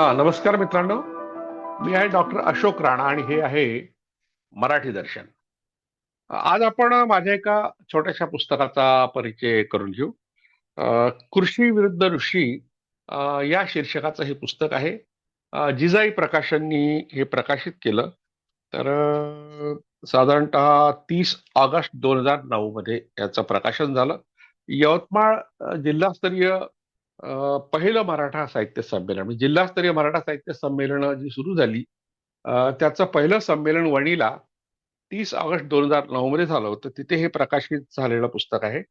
हा नमस्कार मित्रांनो. मी आहे डॉक्टर अशोक राणा आणि हे आहे मराठी दर्शन. आज आपण माझ्या एका छोट्याशा पुस्तकाचा परिचय करून घेऊ. कृषी विरुद्ध ऋषी या शीर्षकाचं हे पुस्तक आहे. जिजाई प्रकाशननी हे प्रकाशित केलं. तर साधारणत साधारणतः तीस ऑगस्ट दोन हजार नऊ मध्ये याचं प्रकाशन झालं. यवतमाळ जिल्हास्तरीय पहिलं मराठा साहित्य संमेलन म्हणजे जिल्हास्तरीय मराठा साहित्य संमेलन जी सुरू झाली त्याचं पहिलं संमेलन वणीला तीस ऑगस्ट दोन हजार नऊ मध्ये झालं होतं. तिथे हे प्रकाशित झालेलं पुस्तक आहे.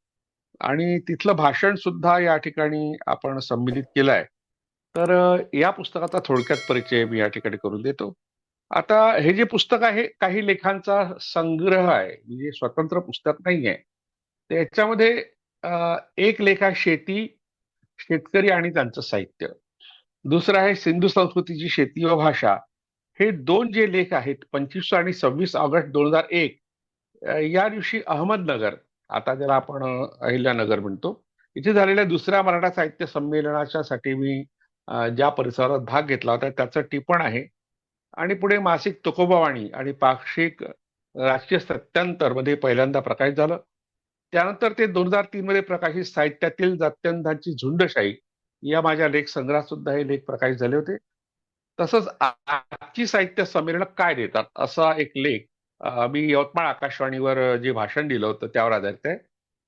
आणि तिथलं भाषण सुद्धा या ठिकाणी आपण संमिलित केलं आहे. तर या पुस्तकाचा थोडक्यात परिचय मी या ठिकाणी करून देतो. आता हे जे पुस्तक आहे काही लेखांचा संग्रह आहे. म्हणजे स्वतंत्र पुस्तक नाही आहे त्याच्यामध्ये एक लेख आहे शेती शेतकरी आणि त्यांचं साहित्य. दुसरं आहे सिंधू संस्कृतीची शेती व भाषा. हे दोन जे लेख आहेत पंचवीस आणि सव्वीस ऑगस्ट दोन हजार एक या दिवशी अहमदनगर आता ज्याला आपण अहिल्यानगर म्हणतो इथे झालेल्या दुसऱ्या मराठा साहित्य संमेलनाच्या साठी मी ज्या परिसरात भाग घेतला होता त्याचं टिपण आहे. आणि पुढे मासिक तुकोबावाणी आणि पाक्षिक राष्ट्रीय सत्यांतरमध्ये पहिल्यांदा प्रकाशित झालं. त्यानंतर ते दोन हजार तीन मध्ये प्रकाशित साहित्यातील जात्यंधांची झुंडशाही या माझ्या लेख संग्रहात सुद्धा हे लेख प्रकाशित झाले होते. तसंच आजची साहित्य संमेलन काय देतात असा एक लेख मी यवतमाळ आकाशवाणीवर जे भाषण दिलं होतं त्यावर आधारित आहे.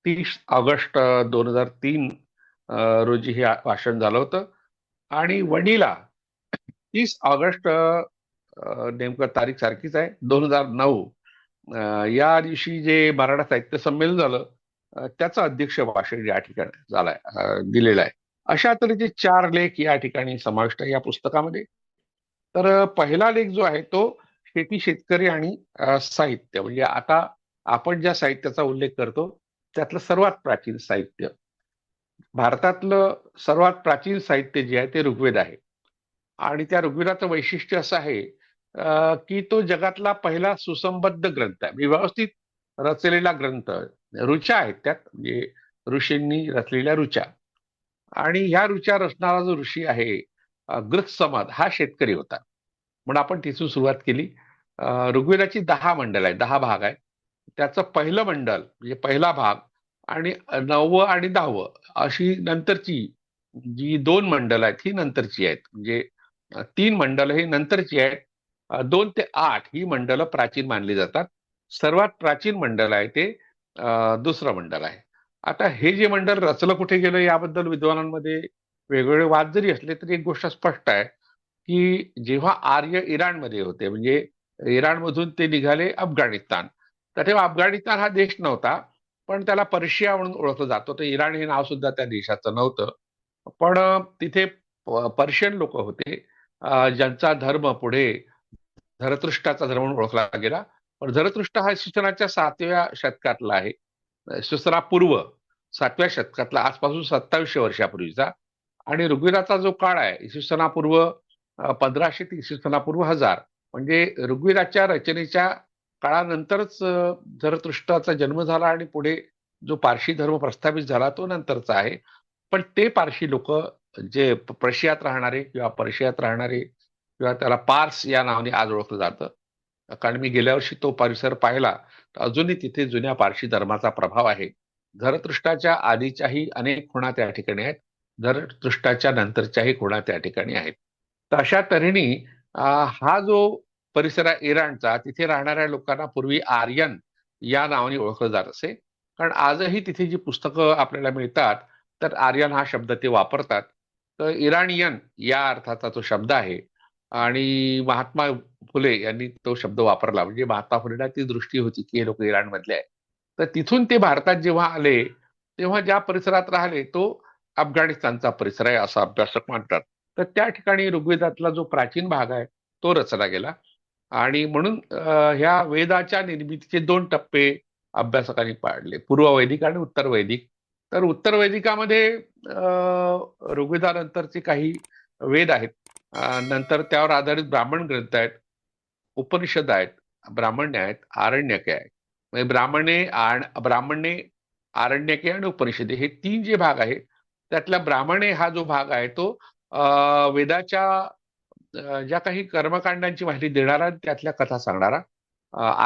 तीस ऑगस्ट दोन हजार तीन रोजी हे भाषण झालं होतं. आणि वणीला तीस ऑगस्ट नेमकं तारीख सारखीच आहे दोन हजार नऊ. या दिवशी जे मराठा साहित्य संमेलन झालं त्याचं अध्यक्ष भाषण या ठिकाणी झालंय दिलेलं आहे. अशा तऱ्हेचे चार लेख या ठिकाणी समाविष्ट आहे या पुस्तकामध्ये. तर पहिला लेख जो आहे तो शेती शेतकरी आणि साहित्य. म्हणजे आता आपण ज्या साहित्याचा उल्लेख करतो त्यातलं सर्वात प्राचीन साहित्य. भारतातलं सर्वात प्राचीन साहित्य जे आहे ते ऋग्वेद आहे. आणि त्या ऋग्वेदाचं वैशिष्ट्य असं आहे की तो जगातला पहिला सुसंबद्ध ग्रंथ आहे. व्यवस्थित रचलेला ग्रंथ ऋचा आहेत त्यात म्हणजे ऋषींनी रचलेल्या ऋचा. आणि ह्या ऋचा रचणारा जो ऋषी आहे अ, समाज हा शेतकरी होता. म्हणून आपण तिथून सुरुवात केली. ऋग्वेदाची दहा मंडल आहे दहा भाग आहे त्याचं पहिलं मंडल म्हणजे पहिला भाग आणि नववं आणि दहावं अशी नंतरची जी दोन मंडल आहेत ही नंतरची आहेत. म्हणजे तीन मंडल ही नंतरची आहेत. दोन ते आठ ही मंडलं प्राचीन मानली जातात. सर्वात प्राचीन मंडल आहे ते दुसरं मंडल आहे. आता हे जे मंडल रचलं कुठे गेलं याबद्दल विद्वानांमध्ये वेगवेगळे वाद जरी असले तरी एक गोष्ट स्पष्ट आहे की जेव्हा आर्य इराणमध्ये होते म्हणजे इराणमधून ते निघाले अफगाणिस्तान. तर तेव्हा अफगाणिस्तान हा देश नव्हता पण त्याला पर्शिया म्हणून ओळखलं जात तर इराण हे नाव सुद्धा त्या देशाचं नव्हतं. पण तिथे पर्शियन लोक होते. ज्यांचा धर्म पुढे झरतृष्टाचा धर्म म्हणून ओळखला गेला. पण धरतृष्ट हा शिक्षणाच्या सातव्या शतकातला आहे. सुसनापूर्व सातव्या शतकातला आजपासून सत्तावीसशे वर्षापूर्वीचा. आणि ऋग्वेदाचा जो काळ आहे इसवी सनापूर्व पंधराशे ते इसवी सनापूर्व हजार. म्हणजे ऋग्वेदाच्या रचनेच्या काळानंतरच धरतृष्टाचा जन्म झाला आणि पुढे जो पारशी धर्म प्रस्थापित झाला तो नंतरचा आहे. पण ते पारशी लोक जे प्रशियात राहणारे किंवा पर्शियात राहणारे किंवा त्याला पार्स या नावाने आज ओळखलं जातं. कारण मी गेल्या वर्षी तो परिसर पाहिला तर अजूनही तिथे जुन्या पारशी धर्माचा प्रभाव आहे. धरतृष्टाच्या आधीच्याही अनेक खुणा त्या ठिकाणी आहेत धरतृष्टाच्या नंतरच्याही खुणा त्या ठिकाणी आहेत. तर अशा तऱ्हेने हा जो परिसर आहे इराणचा तिथे राहणाऱ्या लोकांना पूर्वी आर्यन या नावाने ओळखलं जात असे. कारण आजही तिथे जी पुस्तकं आपल्याला मिळतात तर आर्यन हा शब्द ते वापरतात. तर इराणियन या अर्थाचा तो शब्द आहे. आणि महात्मा फुले यांनी तो शब्द वापरला. म्हणजे महात्मा फुलेला ती दृष्टी होती की हे लोक इराणमधले आहे तर तिथून ते भारतात जेव्हा आले तेव्हा ज्या परिसरात राहिले तो अफगाणिस्तानचा परिसर आहे असा अभ्यासक मानतात. तर त्या ठिकाणी ऋग्वेदातला जो प्राचीन भाग आहे तो रचला गेला. आणि म्हणून ह्या वेदाच्या निर्मितीचे दोन टप्पे अभ्यासकांनी पाडले. पूर्व वैदिक आणि उत्तर वैदिक. तर उत्तर वैदिकामध्ये ऋग्वेदानंतरचे काही वेद आहेत. नंतर त्यावर आधारित ब्राह्मण ग्रंथ आहेत उपनिषद आहेत ब्राह्मण्य आहेत आरण्यके आहेत. म्हणजे ब्राह्मणे आण ब्राह्मणे आरण्यके आणि उपनिषदे हे तीन जे भाग आहेत त्यातला ब्राह्मणे हा जो भाग आहे तो वेदाच्या ज्या काही कर्मकांडांची माहिती देणारा त्यातल्या कथा सांगणारा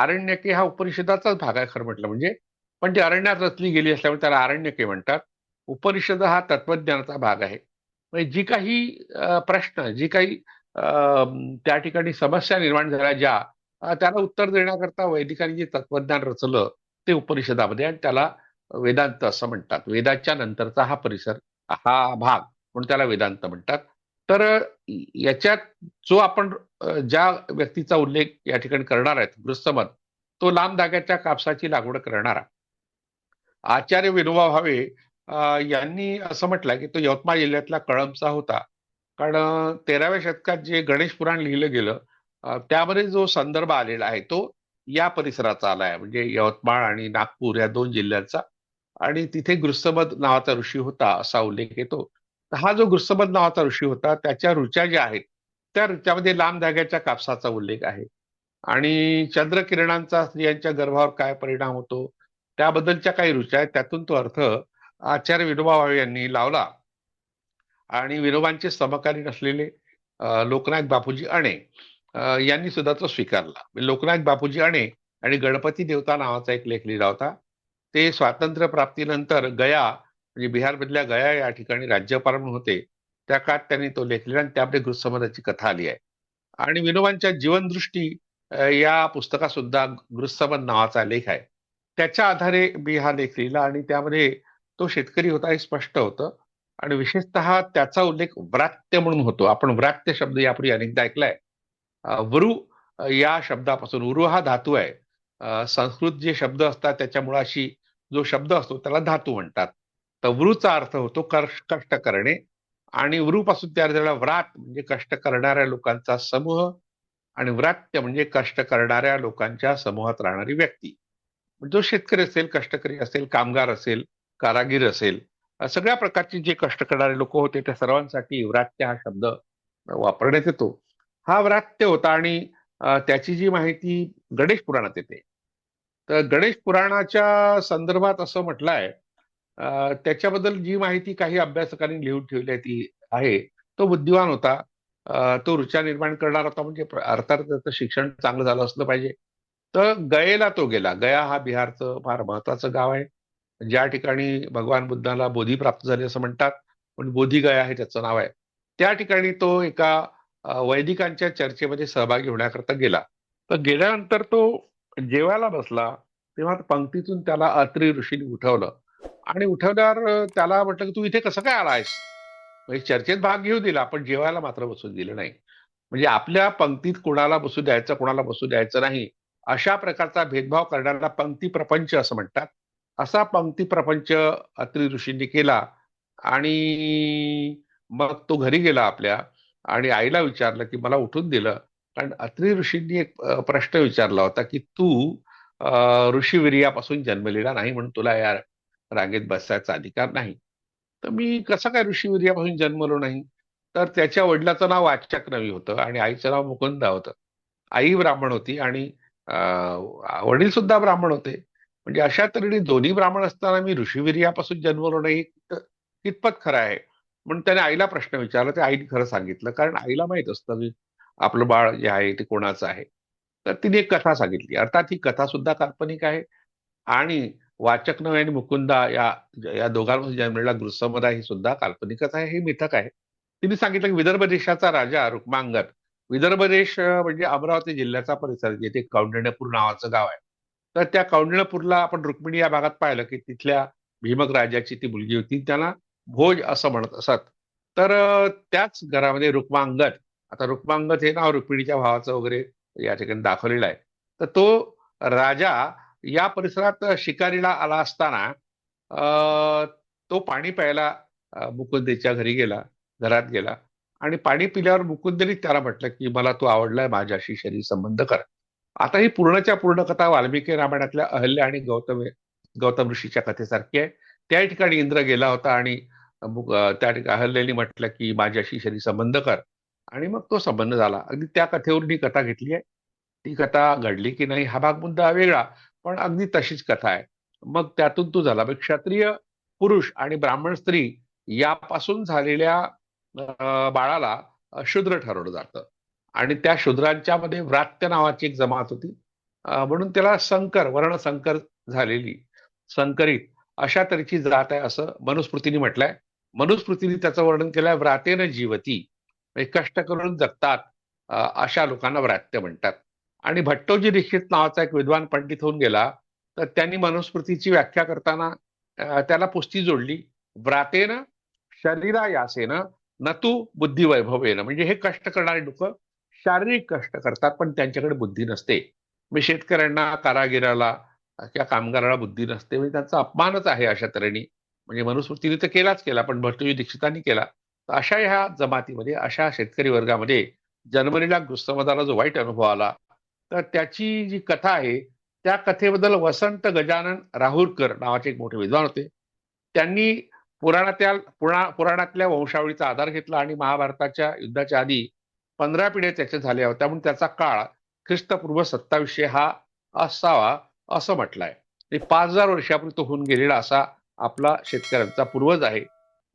आरण्यके हा उपनिषदाचाच भाग आहे खरं म्हटलं म्हणजे. पण ती अरण्यात रचली गेली असल्यामुळे त्याला आरण्यके म्हणतात. उपनिषद हा तत्वज्ञानाचा भाग आहे. म्हणजे जी काही प्रश्न जी काही त्या ठिकाणी समस्या निर्माण झाल्या ज्या त्याला उत्तर देण्याकरता वैदिकांनी जे तत्वज्ञान रचलं ते उपनिषदामध्ये आणि त्याला वेदांत असं म्हणतात. वेदाच्या नंतरचा हा परिसर हा भाग म्हणून त्याला वेदांत म्हणतात. तर याच्यात जो आपण ज्या व्यक्तीचा उल्लेख या ठिकाणी करणार आहेत गृस्तमत तो लांब धाग्याच्या कापसाची लागवड करणारा. आचार्य विनोबा भावे यांनी असं म्हटलं की तो यवतमाळ जिल्ह्यातला कळंबचा होता. कारण तेराव्या शतकात जे गणेश पुराण लिहिलं गेलं त्यामध्ये जो संदर्भ आलेला आहे तो या परिसराचा आला आहे. म्हणजे यवतमाळ आणि नागपूर या दोन जिल्ह्यांचा. आणि तिथे गृस्तबद नावाचा ऋषी होता असा उल्लेख येतो. हा जो गृस्तबद नावाचा ऋषी होता त्याच्या ऋचा ज्या आहेत त्या ऋच्यामध्ये लांब धाग्याच्या कापसाचा उल्लेख आहे. आणि चंद्रकिरणांचा स्त्रियांच्या गर्भावर काय परिणाम होतो त्याबद्दलच्या काही रुच्या आहेत त्यातून तो अर्थ आचार्य विनोबा भावे यांनी लावला. आणि विनोबांचे समकालीन असलेले लोकनायक बापूजी अणे यांनी सुद्धा तो स्वीकारला. लोकनायक बापूजी अणे आणि गणपती देवता नावाचा एक लेख लिहिला होता. ते स्वातंत्र्य प्राप्तीनंतर गया म्हणजे बिहारमधल्या गया या ठिकाणी राज्यपाल म्हणून होते. त्या काळात त्यांनी तो लेख लिहिला आणि त्यामध्ये गृहसमाजाची कथा आली आहे. आणि विनोबांच्या जीवनदृष्टी या पुस्तकात सुद्धा गृहसमज नावाचा लेख आहे. त्याच्या आधारे मी हा लेख लिहिला आणि त्यामध्ये तो शेतकरी होता हे स्पष्ट होतं. आणि विशेषतः त्याचा उल्लेख व्रात्य म्हणून होतो. आपण व्रात्य शब्द यापूर्वी अनेकदा ऐकलाय. वरु या शब्दापासून उरु हा धातू आहे. संस्कृत जे शब्द असतात त्याच्या मुळाशी जो शब्द असतो त्याला धातू म्हणतात. तर वृचा अर्थ होतो कष्ट करणे. आणि वृपासून तयार झालेला व्रात म्हणजे कष्ट करणाऱ्या लोकांचा समूह. आणि व्रात्य म्हणजे कष्ट करणाऱ्या लोकांच्या समूहात राहणारी व्यक्ती. जो शेतकरी असेल कष्टकरी असेल कामगार असेल कारागीर असेल सगळ्या प्रकारचे जे कष्ट करणारे लोक होते त्या सर्वांसाठी व्रात्य हा शब्द वापरण्यात येतो. हा व्रात्य होता आणि त्याची जी माहिती गणेश पुराणात येते. तर गणेश पुराणाच्या संदर्भात असं म्हटलं आहे त्याच्याबद्दल जी माहिती काही अभ्यासकांनी लिहून ठेवली आहे ती आहे. तो बुद्धिवान होता तो रुचा निर्माण करणार होता म्हणजे अर्थात त्याचं शिक्षण चांगलं झालं असलं पाहिजे. तर गयेला तो गेला. गया हा बिहारचं फार महत्वाचं गाव आहे. ज्या ठिकाणी भगवान बुद्धाला बोधी प्राप्त झाली असं म्हणतात पण बोधी गया हे त्याचं नाव आहे. त्या ठिकाणी तो एका वैदिकांच्या चर्चेमध्ये सहभागी होण्याकरता गेला. तर गेल्यानंतर तो जेवायला बसला तेव्हा पंक्तीतून त्याला अत्री ऋषीने उठवलं. आणि उठवल्यावर त्याला म्हटलं की तू इथे कसं काय आलायस? म्हणजे चर्चेत भाग घेऊ दिला पण जेवायला मात्र बसू दिलं नाही. म्हणजे आपल्या पंक्तीत कोणाला बसू द्यायचं कोणाला बसू द्यायचं नाही अशा प्रकारचा भेदभाव करण्याला पंक्ती प्रपंच असं म्हणतात. असा पंक्ती प्रपंच अत्री ऋषींनी केला आणि मग तो घरी गेला आपल्या आणि आईला विचारलं की मला उठून दिलं. कारण अत्री ऋषींनी एक प्रश्न विचारला होता की तू ऋषीवीर्यापासून जन्मलेला नाही म्हणून तुला या रांगेत बसायचा अधिकार नाही. तर मी कसं काय ऋषीवीर्यापासून जन्मलो नाही? तर त्याच्या वडिलाचं नाव वाचक नवी होतं आणि आईचं नाव मुकुंदा होतं. आई ब्राह्मण होती आणि वडील सुद्धा ब्राह्मण होते. म्हणजे अशा तऱ्हेने दोन्ही ब्राह्मण असताना मी ऋषीवीर्यापासून जन्मलो नाही कितपत खरं आहे? म्हणून त्याने आईला प्रश्न विचारला ते आईने खरं सांगितलं. कारण आईला माहीत असतं की आपलं बाळ जे आहे ते कोणाचं आहे. तर तिने एक कथा सांगितली. अर्थात ही कथा सुद्धा काल्पनिक आहे. आणि वाचक आणि मुकुंदा या या दोघांपासून जन्मलेला गृहसमदा ही सुद्धा काल्पनिकच आहे हे मिथक आहे. तिने सांगितलं की विदर्भ देशाचा राजा रुक्मांगद. विदर्भ देश म्हणजे अमरावती जिल्ह्याचा परिसर जिथे कौंडण्यपूर नावाचं गाव आहे. तर त्या कौंडण्यपूरला आपण रुक्मिणी या भागात पाहिलं की तिथल्या भीमक राजाची ती मुलगी होती त्याला भोज असं म्हणत असत. तर त्याच घरामध्ये रुक्मांगत आता रुक्मांगत हे नाव रुक्मिणीच्या भावाचं वगैरे या ठिकाणी दाखवलेलं आहे. तर तो राजा या परिसरात शिकारीला आला असताना तो पाणी प्यायला मुकुंदेच्या घरी गेला घरात गेला. आणि पाणी पिल्यावर मुकुंदनी त्याला म्हटलं की मला तू आवडलाय माझ्याशी शरीर संबंध कर. आता ही पूर्णच्या पूर्ण कथा वाल्मिकी रामायणातल्या अहल्या आणि गौतम गौतम ऋषीच्या कथेसारखी आहे. त्या ठिकाणी इंद्र गेला होता आणि त्या ठिकाणी अहल्यनी म्हटलं की माझ्याशी शरीर संबंध कर. आणि मग तो संबंध झाला. अगदी त्या कथेवरून ही कथा घेतली आहे. ती कथा घडली की नाही हा भाग मुद्दा वेगळा पण अगदी तशीच कथा आहे. मग त्यातून तू झाला. क्षत्रिय पुरुष आणि ब्राह्मण स्त्री यापासून झालेल्या बाळाला शूद्र ठरवलं जातं. आणि त्या शूद्रांच्या मध्ये व्रात्य नावाची एक जमात होती. म्हणून त्याला संकर वर्ण संकर झालेली. संकरित अशा तऱ्हेची जात आहे असं मनुस्मृतीने म्हटलंय. मनुस्मृतीने त्याचं वर्णन केलंय व्रातेन जीवती. कष्ट करून जगतात अशा लोकांना व्रात्य म्हणतात. आणि भट्टोजी दीक्षित नावाचा एक विद्वान पंडित होऊन गेला तर त्यांनी मनुस्मृतीची व्याख्या करताना त्याला पुस्ती जोडली. व्रातेन शरीरा यासेनं न तू बुद्धिवैभवेनं. म्हणजे हे कष्ट करणारे लोक शारीरिक कष्ट करतात पण त्यांच्याकडे बुद्धी नसते. मी शेतकऱ्यांना कारागिराला किंवा कामगाराला बुद्धी नसते. म्हणजे त्यांचा अपमानच आहे अशा तऱ्हेने. म्हणजे मनुस्मृतीने तर केलाच केला पण भट्टोजी दीक्षितांनी केला. तर अशा ह्या जमातीमध्ये अशा शेतकरी वर्गामध्ये जन्मलेला गुस्तमदाला जो वाईट अनुभव आला तर त्याची जी कथा आहे त्या कथेबद्दल वसंत गजानन राहुरकर नावाचे एक मोठे विद्वान होते. त्यांनी पुराणातल्या पुरा पुराणातल्या वंशावळीचा आधार घेतला आणि महाभारताच्या युद्धाच्या आधी पंधरा पिढ्या त्याच्या झाल्या होत्या. म्हणून त्याचा काळ ख्रिस्तपूर्व सत्तावीसशे हा असावा असं म्हटलंय. पाच हजार वर्षापूर्वी तो होऊन गेलेला असा आपला शेतकऱ्यांचा पूर्वज आहे.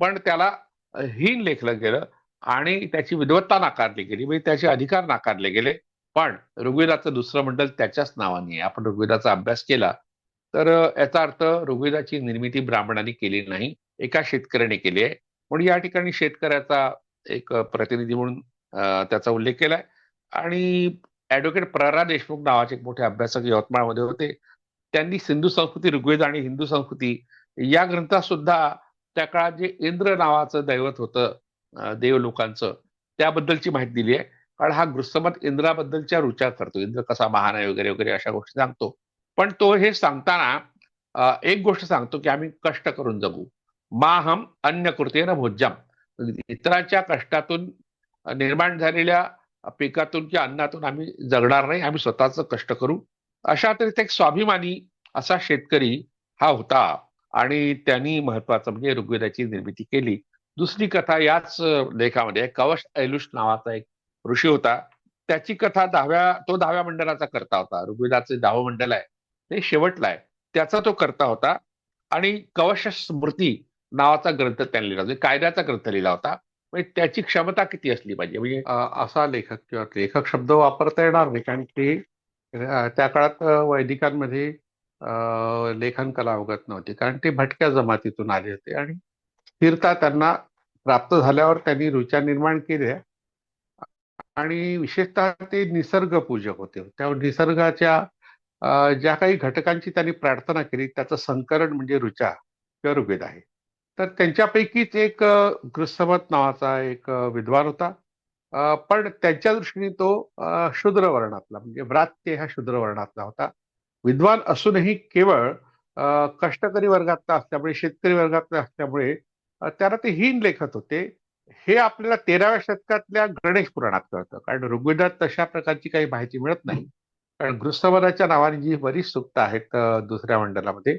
पण त्याला हीन लेखलं गेलं आणि त्याची विद्वत्ता नाकारली गेली. म्हणजे त्याचे अधिकार नाकारले गेले. पण ऋग्वेदाचं दुसरं मंडल त्याच्याच नावाने आपण ऋग्वेदाचा अभ्यास केला तर याचा अर्थ ऋग्वेदाची निर्मिती ब्राह्मणांनी केली नाही. एका शेतकऱ्याने केली आहे. म्हणून या ठिकाणी शेतकऱ्याचा एक प्रतिनिधी म्हणून त्याचा उल्लेख केलाय. आणि ऍडव्होकेट प्ररा देशमुख नावाचे एक मोठे अभ्यासक यवतमाळमध्ये होते. त्यांनी सिंधू संस्कृती ऋग्वेद आणि हिंदू संस्कृती या ग्रंथात सुद्धा त्या काळात जे इंद्र नावाचं दैवत होतं देव लोकांचं त्याबद्दलची माहिती दिली आहे. कारण हा गृस्तमत इंद्राबद्दलच्या रुचा करतो इंद्र कसा महान आहे वगैरे वगैरे अशा गोष्टी सांगतो. पण तो हे सांगताना एक गोष्ट सांगतो की आम्ही कष्ट करून जगू. माहम अन्य कृतीनं भोज्यम. इतरांच्या कष्टातून निर्माण झालेल्या पिकातून किंवा अन्नातून आम्ही जगणार नाही आम्ही स्वतःच कष्ट करू. अशा तऱ्हेचा एक स्वाभिमानी असा शेतकरी हा होता आणि त्यांनी महत्वाचं म्हणजे ऋग्वेदाची निर्मिती केली. दुसरी कथा याच लेखामध्ये कवश ऐलुष नावाचा एक ऋषी होता. त्याची कथा दहाव्या तो दहाव्या मंडळाचा करता होता. ऋग्वेदाचं दहावं मंडल आहे ते शेवटला आहे. त्याचा तो करता होता आणि कवश स्मृती नावाचा ग्रंथ त्यांनी लिहिला म्हणजे कायद्याचा ग्रंथ लिहिला होता. म्हणजे त्याची क्षमता किती असली पाहिजे? म्हणजे असा लेखक किंवा लेखक शब्द वापरता येणार नाही कारण ते त्या काळात वैदिकांमध्ये लेखन कला अवगत नव्हती कारण ते भटक्या जमातीतून आले होते आणि स्थिरता त्यांना प्राप्त झाल्यावर त्यांनी रुचा निर्माण केल्या. आणि विशेषतः ते निसर्ग पूजक होते. त्या निसर्गाच्या ज्या काही घटकांची त्यांनी प्रार्थना केली त्याचं संकरण म्हणजे रुचा किंवा ऋग्वेद आहे. तर त्यांच्यापैकीच एक गृस्तमत नावाचा एक विद्वान होता. पण त्यांच्या दृष्टीने तो शूद्र वर्णातला म्हणजे व्रात्य ह्या शूद्र वर्णातला होता. विद्वान असूनही केवळ कष्टकरी वर्गातला असल्यामुळे शेतकरी वर्गातला असल्यामुळे त्याला ते हीन लेखत होते. हे आपल्याला तेराव्या शतकातल्या गणेश पुराणात कळतं. कारण ऋग्वेदात तशा प्रकारची काही माहिती मिळत नाही. कारण गृस्तवराच्या नावाने जी बरीच सुक्त आहेत दुसऱ्या मंडलामध्ये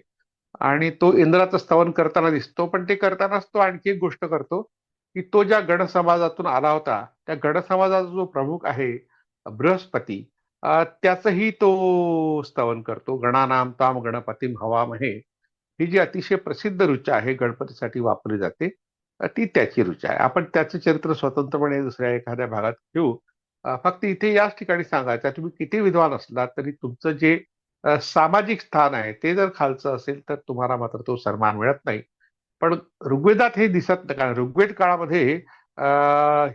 आणि तो इंद्राचं स्तवन करताना दिसतो पण ते करतानाच तो आणखी एक गोष्ट करतो की तो ज्या गण समाजातून आला होता त्या गण समाजाचा जो प्रमुख आहे बृहस्पती त्याचंही तो स्तवन करतो. गणानाम ताम गणपतीम हवामहे. ही जी अतिशय प्रसिद्ध रुचा आहे गणपतीसाठी वापरली जाते ती त्याची रुचा आहे. आपण त्याचं चरित्र स्वतंत्रपणे दुसऱ्या एखाद्या भागात घेऊ. फक्त इथे याच ठिकाणी सांगायचं तुम्ही किती विद्वान असला तरी तुमचं जे सामाजिक स्थान आहे ते जर खालचं असेल तर तुम्हाला मात्र तो सन्मान मिळत नाही. पण ऋग्वेदात हे दिसत नाही कारण ऋग्वेद काळामध्ये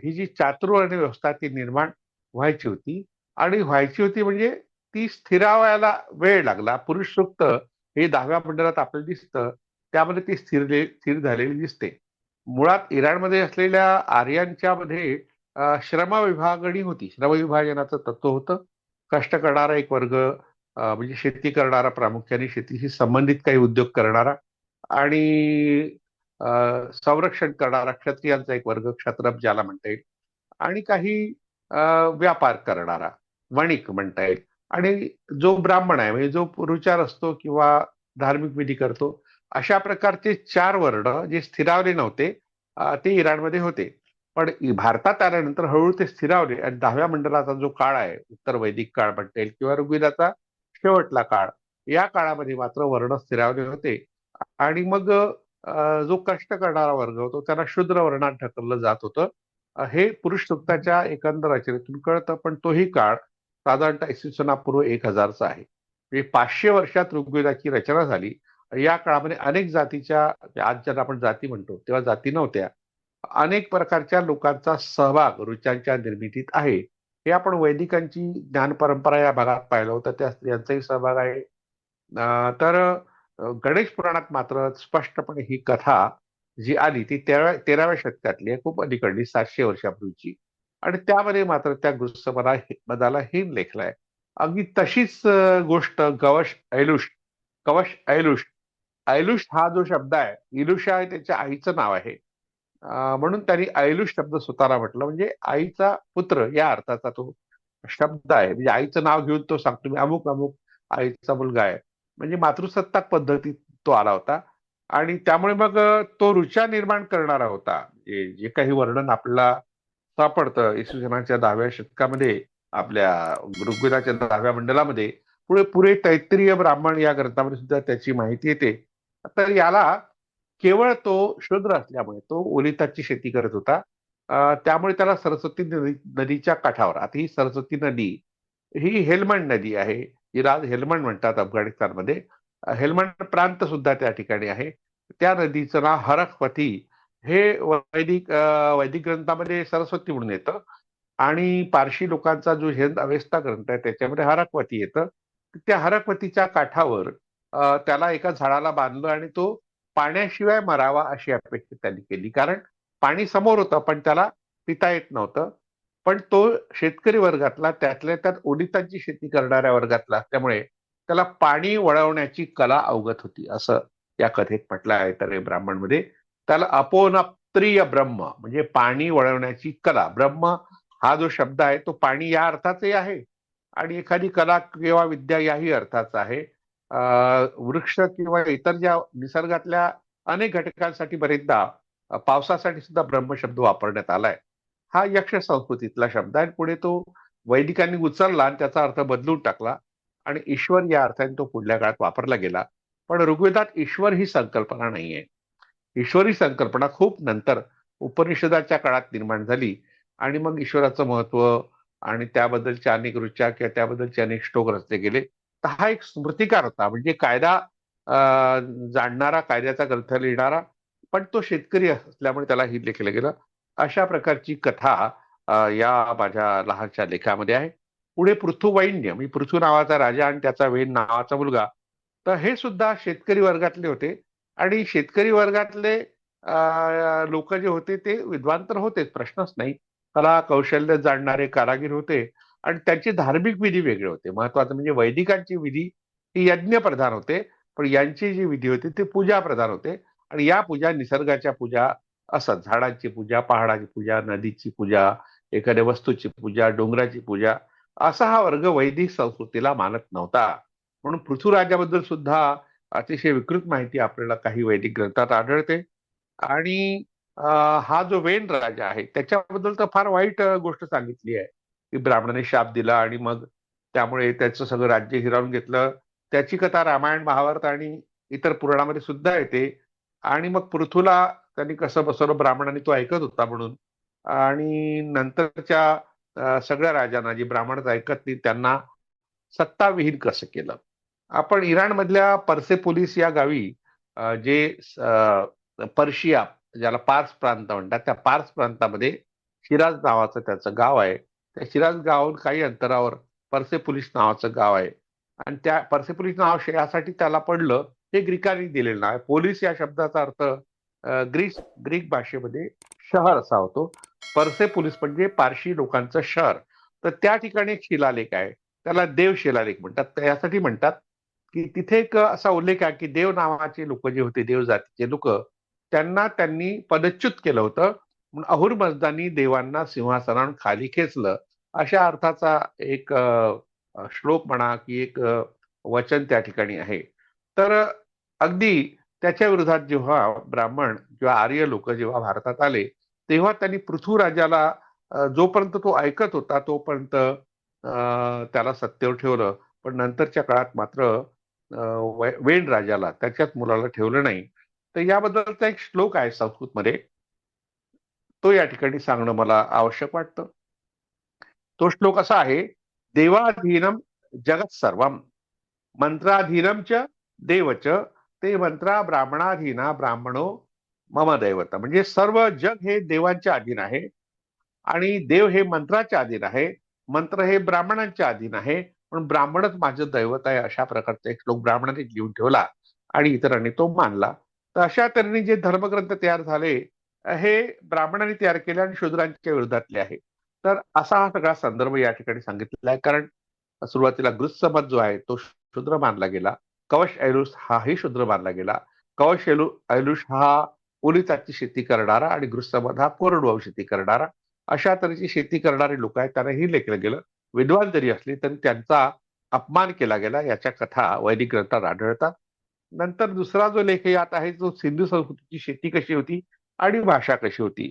ही जी चातुर्वर्ण व्यवस्था ती निर्माण व्हायची होती. आणि व्हायची होती म्हणजे ती स्थिरावायला वेळ लागला. पुरुष सुक्त हे दहाव्या मंडळात आपल्याला दिसतं त्यामध्ये ती स्थिरले स्थिर झालेली दिसते. मुळात इराणमध्ये असलेल्या आर्यांच्या मध्ये श्रम विभागणी होती. श्रम विभाजनाचं तत्व होतं. कष्ट करणारा एक वर्ग म्हणजे शेती करणारा प्रामुख्याने शेतीशी संबंधित काही उद्योग करणारा आणि संरक्षण करणारा क्षत्रियांचा एक वर्ग क्षत्रप ज्याला म्हणता येईल. आणि काही व्यापार करणारा वणिक म्हणता येईल. आणि जो ब्राह्मण आहे म्हणजे जो पुरुचार असतो किंवा धार्मिक विधी करतो अशा प्रकारचे चार वर्ण जे स्थिरावले नव्हते ते इराणमध्ये होते. पण भारतात आल्यानंतर हळूहळू ते स्थिरावले आणि दहाव्या मंडळाचा जो काळ आहे उत्तर वैदिक काळ म्हणता येईल किंवा ऋग्वेदाचा शेवटला काळ. या काळामध्ये मात्र वर्ण स्थिरावले होते. आणि मग जो कष्ट करणारा वर्ग होतो त्याला शूद्र वर्णात ढकललं जात होतं. हे पुरुष सूक्ताच्या एकंदर रचनेतून कळतं पण तोही काळ साधारणतः इसवी सनापूर्व एक हजारचा आहे. म्हणजे पाचशे वर्षात ऋग्वेदाची रचना झाली. या काळामध्ये अनेक जातीच्या आज ज्यांना आपण जाती म्हणतो तेव्हा जाती नव्हत्या. अनेक प्रकारच्या लोकांचा सहभाग ऋचांच्या निर्मितीत आहे. हे आपण वैदिकांची ज्ञान परंपरा या भागात पाहिलं होतं त्या स्त्रियांचाही सहभाग आहे. तर गणेश पुराणात मात्र स्पष्टपणे ही कथा जी आली ती तेरा तेराव्या शतकातली आहे खूप अलीकडली सातशे वर्षापूर्वीची. आणि त्यामध्ये मात्र त्या गृहस्थपदा मदाला हिन लेखलाय अगदी तशीच गोष्ट गवश ऐलुष कवश ऐलुष ऐलुष हा जो शब्द आहे इलुषा आहे त्याच्या आईचं नाव आहे. म्हणून त्यांनी आयलू शब्द स्वतःला म्हटलं. म्हणजे आईचा पुत्र या अर्थाचा तो शब्द आहे. म्हणजे आईचं नाव घेऊन तो सांगतो. मी अमुक अमुक आईचा मुलगा आहे. म्हणजे मातृसत्ताक पद्धतीत तो आला होता. आणि त्यामुळे मग तो रुचा निर्माण करणारा होता. जे काही वर्णन आपल्याला सापडतं. इसवी सनाच्या दहाव्या शतकामध्ये आपल्या ऋग्वेदाच्या दहाव्या मंडलामध्ये पुढे पुरे तैत्रीय ब्राह्मण या ग्रंथामध्ये सुद्धा त्याची माहिती येते. तर याला केवळ तो शूद्र असल्यामुळे तो ओलिताची शेती करत होता. त्यामुळे त्याला सरस्वती नदी नदीच्या काठावर आता ही सरस्वती नदी ही हेलमंड नदी आहे. जिला हेल्मंड म्हणतात अफगाणिस्तानमध्ये. हेल्मंड प्रांत सुद्धा त्या ठिकाणी आहे. त्या नदीचं नाव हरकपती हे वैदिक वैदिक ग्रंथामध्ये सरस्वती म्हणून येतं. आणि पारशी लोकांचा जो हेंद अवेस्ता ग्रंथ आहे त्याच्यामध्ये हरकवती येतं. त्या हरकवतीच्या काठावर त्याला एका झाडाला बांधलं आणि तो पाण्याशिवाय मरावा अशी अपेक्षा त्यांनी केली. कारण पाणी समोर होतं पण त्याला पिता येत नव्हतं. पण तो शेतकरी वर्गातला त्यातल्या त्यात ओडितांची शेती करणाऱ्या वर्गातला असल्यामुळे त्याला पाणी वळवण्याची कला अवगत होती असं या कथेत म्हटलं आहे. तर ब्राह्मणमध्ये त्याला अपोनप्रिय ब्रह्म म्हणजे पाणी वळवण्याची कला. ब्रह्म हा जो शब्द आहे तो पाणी या अर्थाचाही आहे आणि एखादी कला किंवा विद्या याही अर्थाचा आहे. वृक्ष किंवा इतर ज्या निसर्गातल्या अनेक घटकांसाठी बरेचदा पावसासाठी सुद्धा ब्रह्मशब्द वापरण्यात आलाय. हा यक्ष संस्कृतीतला शब्द आहे. पुढे तो वैदिकांनी उचलला आणि त्याचा अर्थ बदलून टाकला आणि ईश्वर या अर्थाने तो पुढल्या काळात वापरला गेला. पण ऋग्वेदात ईश्वर ही संकल्पना नाहीये. ईश्वरी संकल्पना खूप नंतर उपनिषदाच्या काळात निर्माण झाली आणि मग ईश्वराचं महत्त्व आणि त्याबद्दलच्या अनेक रुच्या किंवा त्याबद्दलचे अनेक श्लोक रचले गेले. तर हा एक स्मृतिकार होता म्हणजे कायदा जाणणारा कायद्याचा ग्रंथ लिहिणारा पण तो शेतकरी असल्यामुळे त्याला ही लेखलं गेलं. अशा प्रकारची कथा या माझ्या लहानशा लेखामध्ये आहे. पुढे पृथ्वीवैन्य मी पृथ्वी नावाचा राजा आणि त्याचा वेण नावाचा मुलगा. तर हे सुद्धा शेतकरी वर्गातले होते. आणि शेतकरी वर्गातले लोक जे होते ते विद्वान तर होतेच प्रश्नच नाही. कला कौशल्य जाणणारे कारागीर होते. आणि त्यांची धार्मिक विधी वेगळे होते. महत्वाचं म्हणजे वैदिकांची विधी ही यज्ञ प्रधान होते पण यांची जी विधी होती ती पूजा प्रधान होते. आणि या पूजा निसर्गाच्या पूजा असत. झाडांची पूजा पहाडाची पूजा नदीची पूजा एखाद्या वस्तूची पूजा डोंगराची पूजा असा हा वर्ग वैदिक संस्कृतीला मानत नव्हता. म्हणून पृथ्वीराजाबद्दल सुद्धा अतिशय विकृत माहिती आपल्याला काही वैदिक ग्रंथात आढळते. आणि हा जो वेन राजा आहे त्याच्याबद्दल तर फार वाईट गोष्ट सांगितली आहे. की ब्राह्मणाने शाप दिला आणि मग त्यामुळे त्याचं सगळं राज्य हिरावून घेतलं. त्याची कथा रामायण महाभारत आणि इतर पुराणामध्ये सुद्धा येते. आणि मग पृथूला त्यांनी कसं बसवलं ब्राह्मणाने तो ऐकत होता म्हणून. आणि नंतरच्या सगळ्या राजांना जी ब्राह्मण ऐकत नाही त्यांना सत्ताविहीन कसं केलं? आपण इराण मधल्या पर्से पोलीस या गावी जे पर्शिया ज्याला पार्स प्रांत म्हणतात त्या पार्स प्रांतामध्ये शिराज नावाचं त्याचं गाव आहे. त्या शिराज गावाहून काही अंतरावर पर्सेपोलिस नावाचं गाव आहे. आणि त्या पर्सेपोलिस नाव यासाठी त्याला पडलं हे ग्रीकांनी दिलेलं नाव आहे. पोलीस या शब्दाचा अर्थ ग्रीस ग्रीक भाषेमध्ये शहर असा होतो. पर्सेपोलिस म्हणजे पारशी लोकांचं शहर. तर त्या ठिकाणी एक शिलालेख आहे. त्याला देव शिलालेख म्हणतात. यासाठी म्हणतात की तिथे एक असा उल्लेख आहे की देव नावाचे लोक जे होते देव जातीचे लोक त्यांना त्यांनी पदच्युत केलं होतं. अहुर मजदानी देवांना सिंहासनावर खाली खेचलं. अशा अर्थाचा एक श्लोक म्हणा की एक वचन त्या ठिकाणी आहे. तर अगदी त्याच्या विरोधात जेव्हा ब्राह्मण किंवा आर्य लोक जेव्हा भारतात आले तेव्हा त्यांनी पृथ्वीराजाला जोपर्यंत तो ऐकत होता तोपर्यंत त्याला सत्तेवर ठेवलं. पण नंतरच्या काळात मात्र वेण राजाला त्याच्याच मुलाला ठेवलं नाही. तर याबद्दलचा एक श्लोक आहे संस्कृतमध्ये. तो या ठिकाणी सांगणं मला आवश्यक वाटतं. तो श्लोक असा आहे देवाधीनम जगत सर्वम मंत्राधीनम च देवच ते मंत्रा ब्राह्मणाधीना ब्राह्मणो मम दैवत. म्हणजे सर्व जग हे देवांच्या अधीन आहे आणि देव हे मंत्राच्या अधीन आहे मंत्र हे ब्राह्मणांच्या अधीन आहे पण ब्राह्मणच माझं दैवत आहे अशा प्रकारचा एक श्लोक ब्राह्मणाने लिहून ठेवला आणि इतरांनी तो मानला. तर अशा तऱ्हेने जे धर्मग्रंथ तयार झाले हे ब्राह्मणांनी तयार केले आणि शूद्रांच्या विरोधातले आहे. तर असा हा सगळा संदर्भ या ठिकाणी सांगितलेला आहे. कारण सुरुवातीला गृह जो आहे तो शूद्र मानला गेला. कवश ऐलुस हाही शूद्र मानला गेला. कवश ऐलू ऐलुष हा ओलिताची शेती करणारा आणि गृहसमाज हा कोरडवाहू शेती करणारा. अशा तऱ्हेची शेती करणारे लोक आहेत. त्यांना ही लेखलं गेलं. विद्वान जरी असले तरी त्यांचा अपमान केला गेला. याच्या कथा वैदिक ग्रंथात आढळतात. नंतर दुसरा जो लेख यात आहे जो सिंधू संस्कृतीची शेती कशी होती आणि भाषा कशी होती.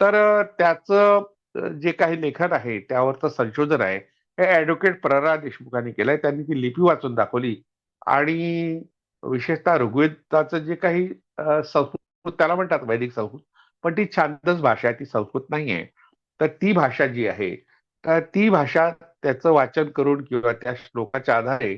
तर त्याचं जे काही लेखन आहे त्यावरचं संशोधन आहे हे ऍडव्होकेट प्ररा देशमुखांनी केलंय. त्यांनी ती लिपी वाचून दाखवली. आणि विशेषतः ऋग्वेदाचं जे काही संस्कृत त्याला म्हणतात वैदिक संस्कृत पण ती छानच भाषा आहे ती संस्कृत नाही आहे. तर ती भाषा जी आहे तर ती भाषा त्याचं वाचन करून किंवा त्या श्लोकाच्या आधारे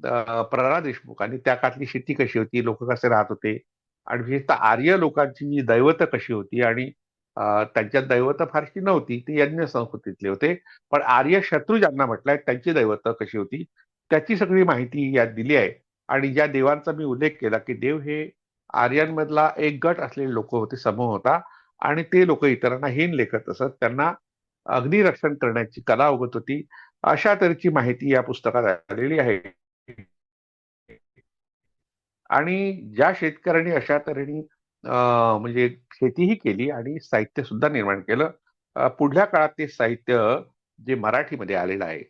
प्रल्हाद देशमुखांनी त्या काळातली शेती कशी होती लोक कसे राहत होते आणि विशेषतः आर्य लोकांची दैवत कशी होती आणि त्यांच्यात दैवत फारशी नव्हती. ती यज्ञ संस्कृतीतले होते. पण आर्य शत्रू ज्यांना म्हटलंय त्यांची दैवत कशी होती? त्याची सगळी माहिती यात दिली आहे. आणि ज्या देवांचा मी उल्लेख केला की देव हे आर्यांमधला एक गट असलेले लोक होते समूह होता. आणि ते लोक इतरांना हीन लेखत असत. त्यांना अग्निरक्षण करण्याची कला उगत होती. अशा तऱ्हेची माहिती या पुस्तकात आलेली आहे. आणि ज्या शेतकऱ्यांनी अशा तऱ्हेने म्हणजे शेतीही केली आणि साहित्य सुद्धा निर्माण केलं. पुढल्या काळात ते साहित्य जे मराठीमध्ये आलेलं आहे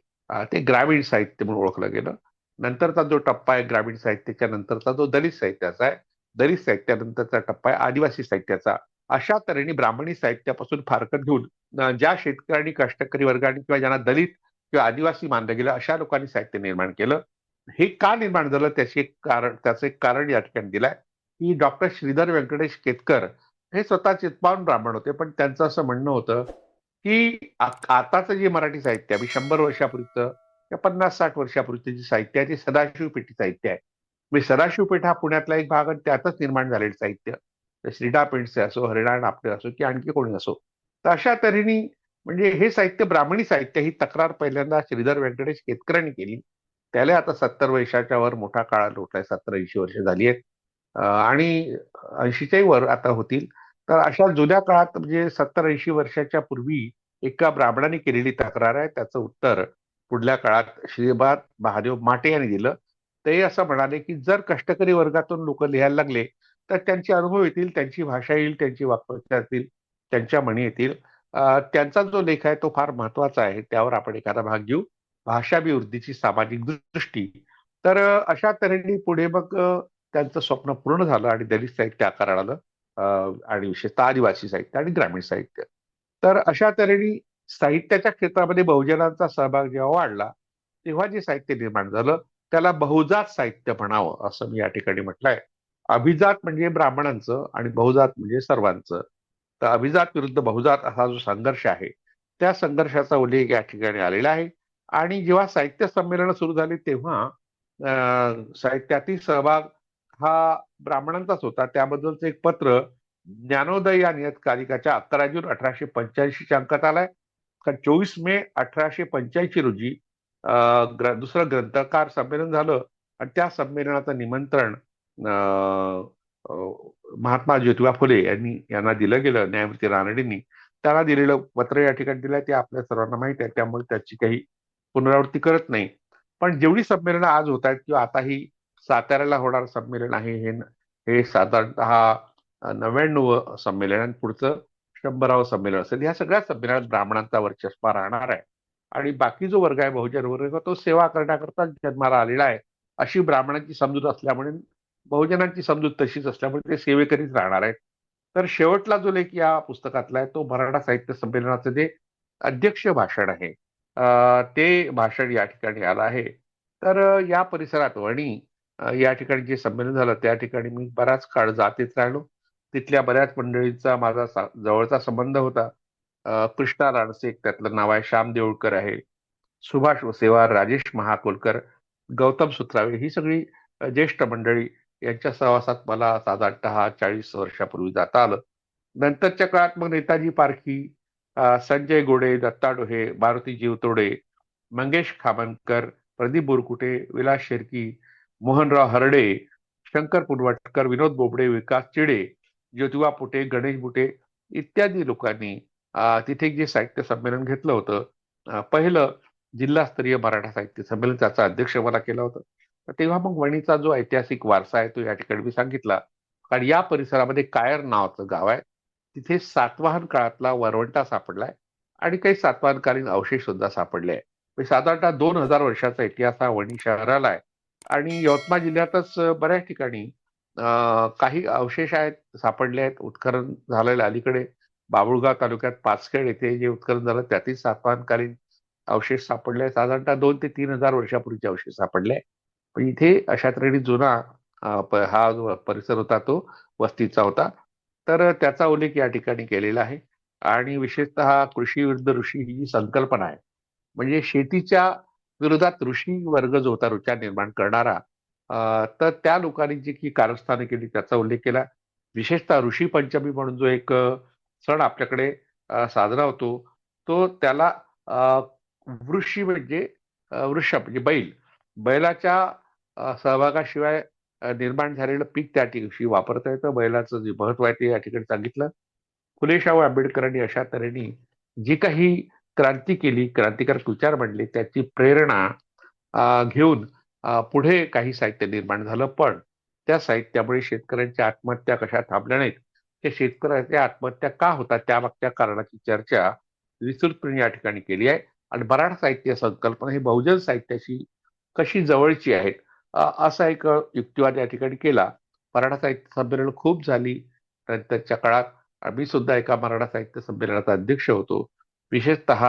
ते ग्रामीण साहित्य म्हणून ओळखलं गेलं. नंतरचा जो टप्पा आहे ग्रामीण साहित्याच्या नंतरचा जो दलित साहित्याचा आहे दलित साहित्यानंतरचा टप्पा आहे आदिवासी साहित्याचा. अशा तऱ्हेने ब्राह्मणी साहित्यापासून फारकत घेऊन ज्या शेतकऱ्यांनी कष्टकरी वर्गाने किंवा ज्यांना दलित किंवा आदिवासी मानलं गेलं अशा लोकांनी साहित्य निर्माण केलं. हे का निर्माण झालं? त्याचे एक कारण त्याचं एक कारण या ठिकाणी दिलंय. की डॉक्टर श्रीधर व्यंकटेश केतकर हे स्वतः चित्पावन ब्राह्मण होते पण त्यांचं असं म्हणणं होतं की आताचं जे मराठी साहित्य आहे शंभर वर्षापूर्वीचं किंवा पन्नास साठ वर्षापूर्वीचं जे साहित्य आहे ते सदाशिव पेठी साहित्य आहे. म्हणजे सदाशिव पेठ हा पुण्यातला एक भाग आणि त्यातच निर्माण झालेलं साहित्य. श्रीडा पेंडसे असो हरिणाण आपले असो की आणखी कोणी असो. तर अशा तऱ्हेने म्हणजे हे साहित्य ब्राह्मणी साहित्य ही तक्रार पहिल्यांदा श्रीधर व्यंकटेश केतकरांनी केली. त्याला आता सत्तर वर्षाच्या वर मोठा काळ लोटलाय सत्तर ऐंशी वर्ष झाली आहेत. आणि ऐंशीच्याही वर आता होतील. तर अशा जुन्या काळात म्हणजे सत्तर ऐंशी वर्षाच्या पूर्वी एका ब्राह्मणाने केलेली तक्रार आहे. त्याचं उत्तर पुढल्या काळात श्रीबाद महादेव माटे यांनी दिलं. ते असं म्हणाले की जर कष्टकरी वर्गातून लोक लिहायला लागले तर त्यांचे अनुभव येतील त्यांची भाषा येईल त्यांची वाक्प्रचार येतील त्यांच्या म्हणी येतील. त्यांचा जो लेख आहे तो फार महत्त्वाचा आहे. त्यावर आपण एखादा भाग घेऊ. भाषाभिवृद्धीची सामाजिक दृष्टी. तर अशा तऱ्हेने पुढे मग त्यांचं स्वप्न पूर्ण झालं आणि दलित साहित्य आकारात आलं आणि विशेषतः आदिवासी साहित्य आणि ग्रामीण साहित्य. तर अशा तऱ्हेने साहित्याच्या क्षेत्रामध्ये बहुजनांचा सहभाग जेव्हा वाढला तेव्हा जे साहित्य निर्माण झालं त्याला बहुजात साहित्य म्हणावं असं मी या ठिकाणी म्हटलंय. अभिजात म्हणजे ब्राह्मणांचं आणि बहुजात म्हणजे सर्वांचं. तर अभिजात विरुद्ध बहुजात असा जो संघर्ष आहे त्या संघर्षाचा उल्लेख या ठिकाणी आलेला आहे. आणि जेव्हा साहित्य संमेलन सुरू झाली तेव्हा साहित्यातील सहभाग हा ब्राह्मणांचाच होता. त्याबद्दलचं एक पत्र ज्ञानोदय या नियतकालिकाच्या अकरा जून अठराशे पंच्याऐंशीच्या अंकात आलाय. कारण चोवीस मे अठराशे पंच्याऐंशी रोजी ग्र दुसरं ग्रंथकार संमेलन झालं आणि त्या संमेलनाचं निमंत्रण महात्मा ज्योतिबा फुले यांनी यांना दिलं गेलं न्यायमूर्ती रानडेंनी. त्यांना दिलेलं पत्र या ठिकाणी दिलंय ते आपल्या सर्वांना माहीत आहे. त्यामुळे त्याची काही पुनरावृत्ती करत नाही. पण जेवढी संमेलनं आज होत आहेत किंवा आता ही साताऱ्याला होणार संमेलन आहे हे हे साधारणतः नव्याण्णव संमेलन आणि पुढचं शंभरावं संमेलन असेल. ह्या सगळ्या संमेलनात ब्राह्मणांचा वर्चस्व राहणार आहे. आणि बाकी जो वर्ग आहे बहुजन वर्ग तो सेवा करण्याकरता जन्माला आलेला आहे. अशी ब्राह्मणांची समजूत असल्यामुळे बहुजनांची समजूत तशीच असल्यामुळे ते सेवेकरीच राहणार आहेत. तर शेवटला जो लेख या पुस्तकातला आहे तो मराठा साहित्य संमेलनाचं जे अध्यक्ष भाषण आहे ते भाषण या ठिकाणी आलं आहे. तर या परिसरात वणी या ठिकाणी जे संमेलन झालं त्या ठिकाणी मी बराच काळ जातीत राहिलो. तिथल्या बऱ्याच मंडळींचा माझा जवळचा संबंध होता. कृष्णा राणसे त्यातलं नाव आहे श्याम देऊळकर आहे. सुभाष वसेवार राजेश महाकोलकर गौतम सुत्रावे ही सगळी ज्येष्ठ मंडळी यांच्या सहवासात मला साधारणतः चाळीस वर्षापूर्वी जाता आलं. नंतरच्या काळात मग नेताजी पारखी संजय गोडे दत्ता डोहे मारुती जीवतोडे मंगेश खामनकर प्रदीप बोरकुटे विलास शेरकी मोहनराव हरडे शंकर पुनवटकर विनोद बोबडे विकास चिडे ज्योतिबा पुटे गणेश बुटे इत्यादी लोकांनी तिथे जे साहित्य संमेलन घेतलं होतं पहिलं जिल्हास्तरीय मराठा साहित्य संमेलन त्याचा अध्यक्ष मला केला होता. तर तेव्हा मग वणीचा जो ऐतिहासिक वारसा आहे तो या ठिकाणी मी सांगितला. कारण या परिसरामध्ये कायर नावाचं गाव आहे. तिथे सातवाहन काळातला वरवंटा सापडलाय आणि काही सातवाहनकालीन अवशेष सुद्धा सापडले आहे म्हणजे साधारणतः दोन हजार वर्षाचा इतिहास हा वणी शहराला आहे. आणि यवतमाळ जिल्ह्यातच बऱ्याच ठिकाणी काही अवशेष आहेत सापडले आहेत. उत्खनन झालेलं अलीकडे. बाबुळगाव तालुक्यात पाचखेड येथे जे उत्खनन झालं त्यातील सातवानकालीन अवशेष सापडले आहेत. साधारणतः दोन ते तीन हजार वर्षापूर्वीचे अवशेष सापडले पण इथे अशा तऱ्हेने जुना हा जो परिसर होता तो वस्तीचा होता. तर त्याचा उल्लेख या ठिकाणी केलेला आहे. आणि विशेषतः कृषी विरुद्ध ऋषी ही जी संकल्पना आहे म्हणजे शेतीच्या विरोधात ऋषी वर्ग जो होता ऋचा निर्माण करणारा तर त्या लोकांनी जी की कारस्थानं केली त्याचा उल्लेख केला. विशेषतः ऋषी पंचमी म्हणून जो एक सण आपल्याकडे साजरा होतो तो त्याला वृषी म्हणजे अं, वृष म्हणजे बैल. बैलाच्या सहभागाशिवाय निर्माण झालेलं पीक त्या ठिकाणी वापरता येतं. बैलाचं जे महत्त्व आहे ते या ठिकाणी सांगितलं. फुले शाहू आंबेडकरांनी अशा तऱ्हेने जी काही क्रांती केली क्रांतिकारक विचार मांडले त्याची प्रेरणा घेऊन पुढे काही साहित्य निर्माण झालं. पण त्या साहित्यामुळे शेतकऱ्यांच्या आत्महत्या कशा थांबल्या नाहीत? त्या शेतकऱ्यांच्या आत्महत्या का होतात? त्यामागच्या कारणाची चर्चा विस्तृतपणे या ठिकाणी केली आहे. आणि मराठा साहित्य संकल्पना ही बहुजन साहित्याशी कशी जवळची आहे? असा एक युक्तिवाद या ठिकाणी केला. मराठा साहित्य संमेलन खूप झाली नंतरच्या काळात. मी सुद्धा एका मराठा साहित्य संमेलनाचा अध्यक्ष होतो. विशेषतः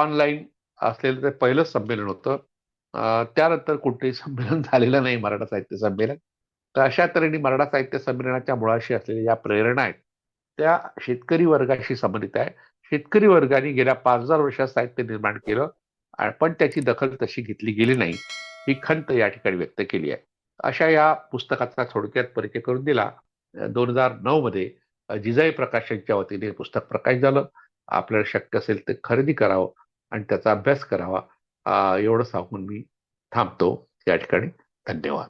ऑनलाईन असलेलं ते पहिलंच संमेलन होतं. त्यानंतर कुठेही संमेलन झालेलं नाही मराठा साहित्य संमेलन. तर अशा तऱ्हेने मराठा साहित्य संमेलनाच्या मुळाशी असलेल्या ज्या प्रेरणा आहेत त्या शेतकरी वर्गाशी संबंधित आहे. शेतकरी वर्गाने गेल्या पाच हजार वर्षात साहित्य निर्माण केलं पण त्याची दखल तशी घेतली गेली नाही ही खंत या ठिकाणी व्यक्त केली आहे. अशा या पुस्तकाचा थोडक्यात परिचय करून दिला. दोन हजार नऊ मध्ये जिजाई प्रकाशनच्या वतीने हे पुस्तक प्रकाश झालं. आपल्याला शक्य असेल ते खरेदी करावं आणि त्याचा अभ्यास करावा एवढं सांगून मी थांबतो. या ठिकाणी धन्यवाद.